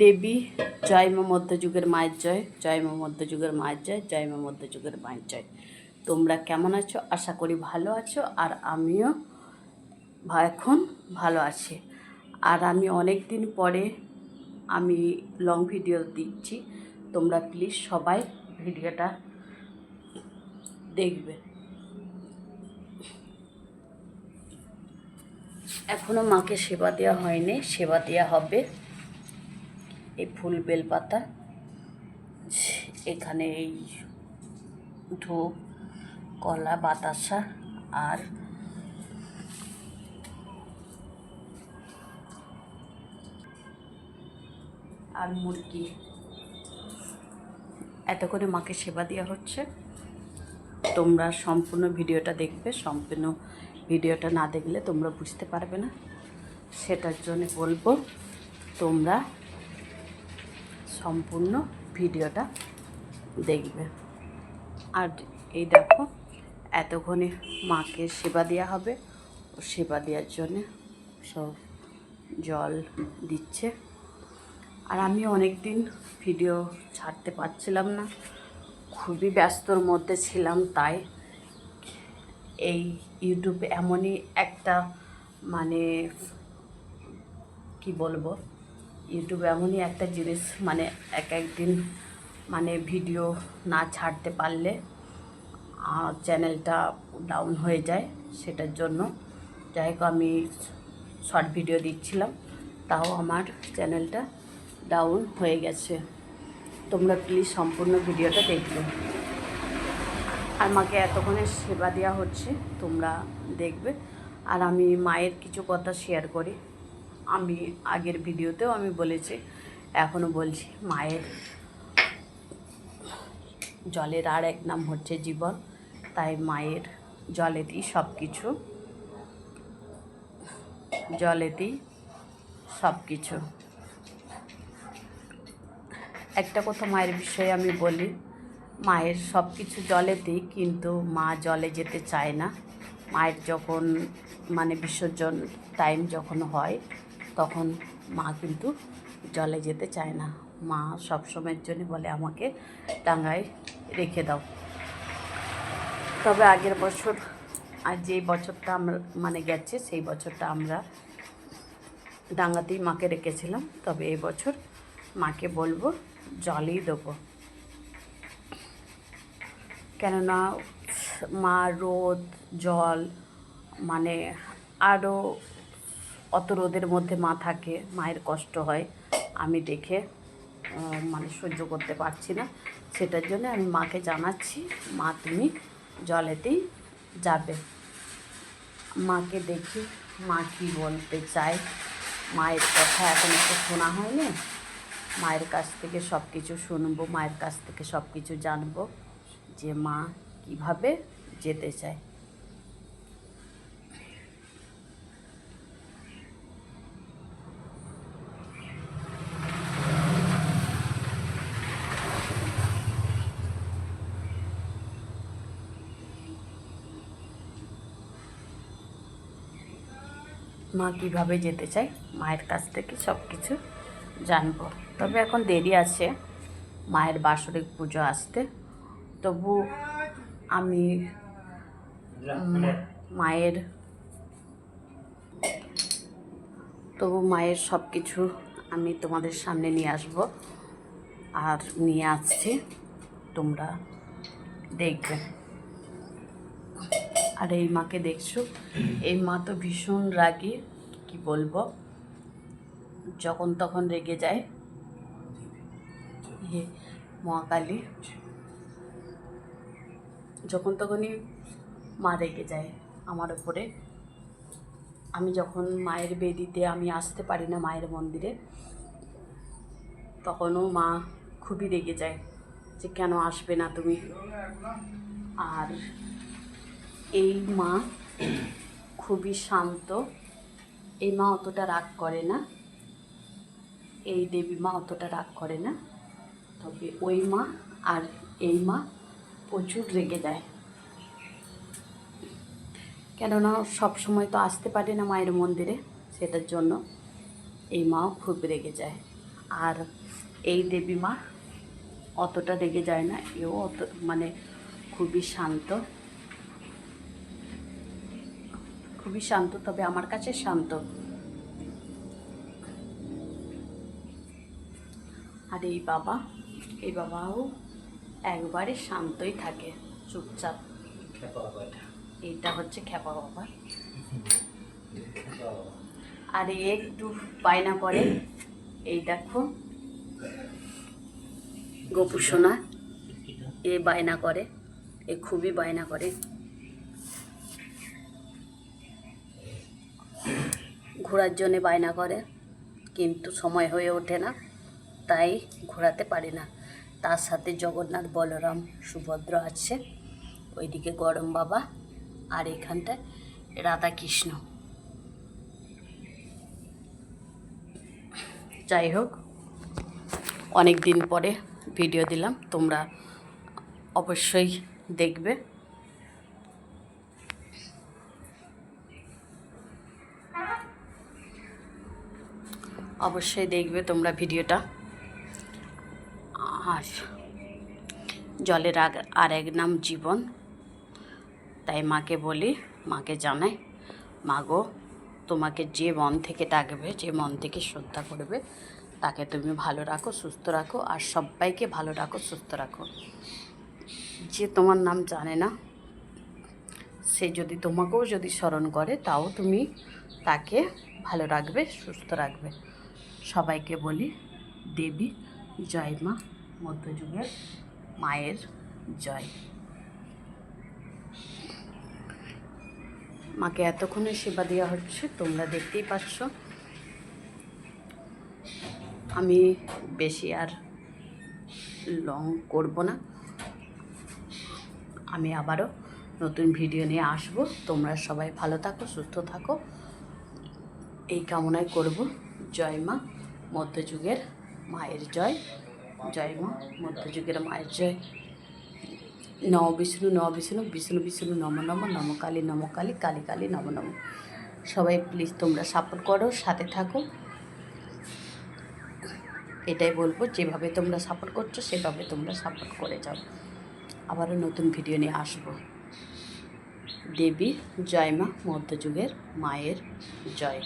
দেবী, জয় মা মধ্যযুগের মায়ের জয় জয় মা মধ্যযুগের মায়ের জয় জয় মা মধ্যযুগের মায়ের জয়। তোমরা কেমন আছো? আশা করি ভালো আছো আর আমিও এখন ভালো আছি। আর আমি অনেক দিন পরে আমি লং ভিডিও দিচ্ছি। তোমরা প্লিজ সবাই ভিডিওটা দেখবে। এখনও মাকে সেবা দেওয়া হয়নি, সেবা দেওয়া হবে। এই ফুল বেলপাতা, এখানে এই ধূপ কলা, বাতাসা আর আর মুরগি। এত করে মাকে সেবা দেওয়া হচ্ছে। তোমরা সম্পূর্ণ ভিডিওটা দেখবে, সম্পূর্ণ ভিডিওটা না দেখলে তোমরা বুঝতে পারবে না। সেটার জন্য বলব, তোমরা সম্পূর্ণ ভিডিওটা দেখবে। আর এই দেখো, এতক্ষণে মাকে সেবা দেওয়া হবে। ও সেবা দেওয়ার জন্যে সব জল দিচ্ছে। আর আমি অনেক দিন ভিডিও ছাড়তে পারছিলাম না। খুবই ব্যস্তর মধ্যে ছিলাম, তাই এই ইউটিউব এমনই একটা মানে কি বলব ইউটিউব এমনই একটা জিনিস মানে এক একদিন মানে ভিডিও না ছাড়তে পারলে চ্যানেলটা ডাউন হয়ে যায় সেটার জন্য। যাই হোক, আমি শর্ট ভিডিও দিচ্ছিলাম, তাও আমার চ্যানেলটা ডাউন হয়ে গেছে। তোমরা প্লিজ সম্পূর্ণ ভিডিওটা দেখবে। আর মাকে এতক্ষণে সেবা দেওয়া হচ্ছে, তোমরা দেখবে। আর আমি মায়ের কিছু কথা শেয়ার করি। আমি আগের ভিডিওতেও আমি বলেছি এখনও বলছি, মায়ের জলের আর এক নাম হচ্ছে জীবন, তাই মায়ের জলেতেই সব কিছু জলেতেই সব কিছু একটা কথা মায়ের বিষয়ে আমি বলি, মায়ের সব কিছু জলেতেই কিন্তু মা জলে যেতে চায় না। মায়ের যখন মানে বিসর্জন টাইম যখন হয় তখন মা কিন্তু জলে যেতে চায় না। মা সব সময়ের জন্য বলে, আমাকে ডাঙায় রেখে দাও। তবে আগের বছর, আর যেই বছরটা আমরা মানে গেছে, সেই বছরটা আমরা ডাঙ্গাতেই মাকে রেখেছিলাম। তবে এই বছর মাকে বলব, জলই দেবো। কেননা মা রোদ, জল মানে আরও অত রোদের মধ্যে মা থাকে, মায়ের কষ্ট হয়, আমি দেখে মানে সহ্য করতে পারছি না। সেটার জন্য আমি মাকে জানাচ্ছি, মা তুমি জলেতেই যাবে। মাকে দেখি, মা কী বলতে চায়? মায়ের কথা এখন একটু শোনা হয়নি। মায়ের কাছ থেকে সব কিছু শুনব, মায়ের কাছ থেকে সব কিছু জানব যে মা কীভাবে যেতে চায়। মা কীভাবে যেতে চায়, মায়ের কাছ থেকে সব কিছু জানব। তবে এখন দেরি আছে মায়ের বাসরিক পুজো আসতে। তবু আমি মায়ের, তবু মায়ের সব কিছু আমি তোমাদের সামনে নিয়ে আসব আর নিয়ে আসছি। তোমরা দেখবে। আর এই মাকে দেখছ, এই মা তো ভীষণ রাগী, কি বলব? যখন তখন রেগে যায়। হে মহাকালী। যখন তখনই মা রেগে যায় আমার ওপরে আমি যখন মায়ের বেদিতে আমি আসতে পারি না মায়ের মন্দিরে, তখনও মা খুবই রেগে যায় যে কেন আসবে না তুমি? আর এই মা খুবই শান্ত। এই মা অতটা রাগ করে না। এই দেবী মা অতটা রাগ করে না। তবে ওই মা আর এই মা প্রচুর রেগে যায়। কেননা সব সময় তো আসতে পারে না মায়ের মন্দিরে, সেটার জন্য এই মাও খুব রেগে যায়। আর এই দেবী মা অতটা রেগে যায় না, এও অত মানে খুবই শান্ত। খুবই শান্ত তবে আমার কাছে শান্ত। আর এই বাবা এই বাবাও একবারে শান্তই থাকে চুপচাপ। এইটা হচ্ছে খেপা বাবা। আর একটু বায়না করে। এই দেখো। গোপু সোনা এ বায়না করে এ খুবই বায়না করে। ঘোরার জন্যে বায়না করে, কিন্তু সময় হয়ে ওঠে না, তাই ঘোরাতে পারি না। তার সাথে জগন্নাথ, বলরাম, সুভদ্র আছে, ওইদিকে গরম বাবা আর এখানটায় রাধাকৃষ্ণ। যাই হোক অনেক দিন পরে ভিডিও দিলাম, তোমরা অবশ্যই দেখবে। অবশ্যই দেখবে তোমরা ভিডিওটা। আর জলের আগ, আর এক নাম জীবন। তাই মাকে বলি, মাকে জানাই মাগো তোমাকে যে মন থেকে ডাকবে, যে মন থেকে শ্রদ্ধা করবে, তাকে তুমি ভালো রাখো, সুস্থ রাখো, আর সবাইকে ভালো রাখো, সুস্থ রাখো। যে তোমার নাম জানে না, সে যদি তোমাকেও যদি স্মরণ করে, তাও তুমি তাকে ভালো রাখবে, সুস্থ রাখবে। সবাইকে বলি দেবী জয় মা, মধ্যযুগের মায়ের জয়। মাকে এতক্ষণে সেবা দেওয়া হচ্ছে, তোমরা দেখতেই পাচ্ছ। আমি বেশি আর লং করব না। আমি আবারও নতুন ভিডিও নিয়ে আসব। তোমরা সবাই ভালো থাকো, সুস্থ থাকো। এই কামনাই করব। জয় মা। মধ্যযুগের মায়ের জয়। জয় মা, মধ্যযুগের মায়ের জয়। নম বিষ্ণু নম বিষ্ণু বিষ্ণু বিষ্ণু, নম নম নম কালী নম কালী কালী কালী, নম নম। সবাই প্লিজ তোমরা সাপোর্ট করো, সাথে থাকো। এটাই বলব, যেভাবে তোমরা সাপোর্ট করছ, সেভাবে তোমরা সাপোর্ট করে যাও। আবারও নতুন ভিডিও নিয়ে আসব। দেবী, জয় মা, মধ্যযুগের মায়ের জয়।